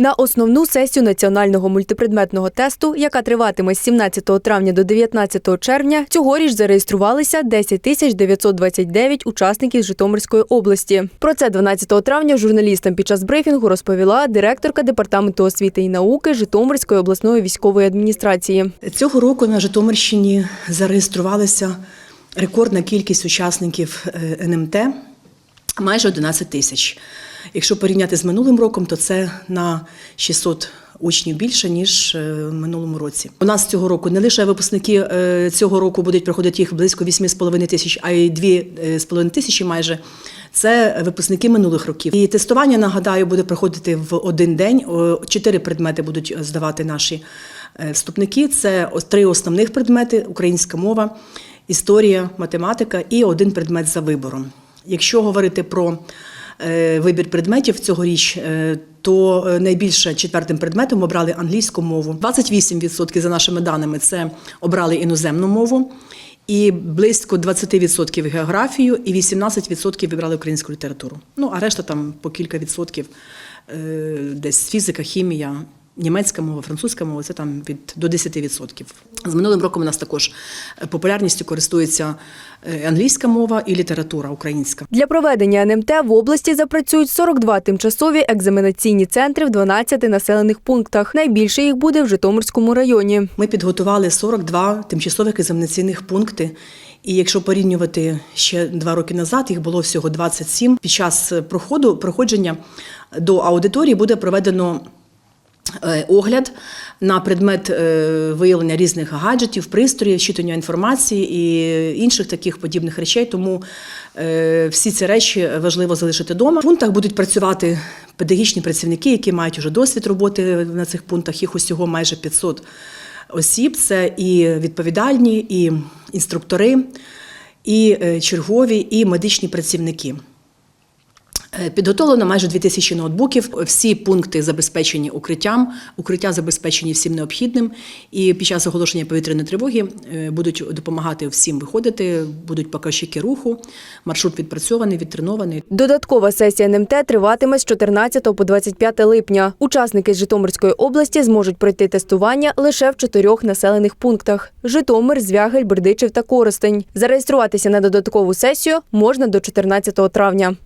На основну сесію національного мультипредметного тесту, яка триватиме з 17 травня до 19 червня, цьогоріч зареєструвалися 10 тисяч 929 учасників з Житомирської області. Про це 12 травня журналістам під час брифінгу розповіла директорка департаменту освіти і науки Житомирської обласної військової адміністрації. Цього року на Житомирщині зареєструвалася рекордна кількість учасників е, НМТ майже 11 тисяч. Якщо порівняти з минулим роком, то це на 600 учнів більше ніж е, в минулому році. У нас цього року не лише випускники е, цього року будуть проходити їх близько 8,5 тисяч, а й 2,5 тисячі майже. Це випускники минулих років. І тестування, нагадаю, буде проходити в один день. Чотири предмети будуть здавати наші е, вступники. Це три основних предмети: українська мова, історія, математика і один предмет за вибором. Якщо говорити про е, вибір предметів цьогоріч, е, то е, найбільше четвертим предметом обрали англійську мову. 28% за нашими даними це обрали іноземну мову. І близько 20% географію, і 18% вибрали українську літературу. Ну а решта там по кілька відсотків е, десь фізика, хімія, німецька мова, французька мова це там від до 10%. З минулим роком у нас також е, популярністю користується е, англійська мова і література українська. Для проведення НМТ в області запрацюють 42 тимчасові екзаменаційні центри в 12 населених пунктах. Найбільше їх буде в Житомирському районі. Ми підготували 42 тимчасових екзаменаційних пункти. І якщо порівнювати ще два роки назад, їх було всього 27. Під час проходу проходження до аудиторії буде проведено е, огляд на предмет е, виявлення різних гаджетів, пристроїв, щитання інформації і інших таких подібних речей. Тому е, всі ці речі важливо залишити вдома. В пунктах будуть працювати педагогічні працівники, які мають уже досвід роботи на цих пунктах. Їх усього майже 500 осіб. Це і відповідальні, і інструктори, і е, чергові, і медичні працівники. Е, Підготовлено майже 2000 ноутбуків. Всі пункти забезпечені укриттям, укриття забезпечені всім необхідним. І під час оголошення повітряної тривоги е, будуть допомагати всім виходити, будуть показчики руху, маршрут відпрацьований, відтренований. Додаткова сесія НМТ триватиме з 14 по 25 липня. Учасники з Житомирської області зможуть пройти тестування лише в чотирьох населених пунктах: Житомир, Звягель, Бердичів та Коростень. Зареєструватися на додаткову сесію можна до 14 травня.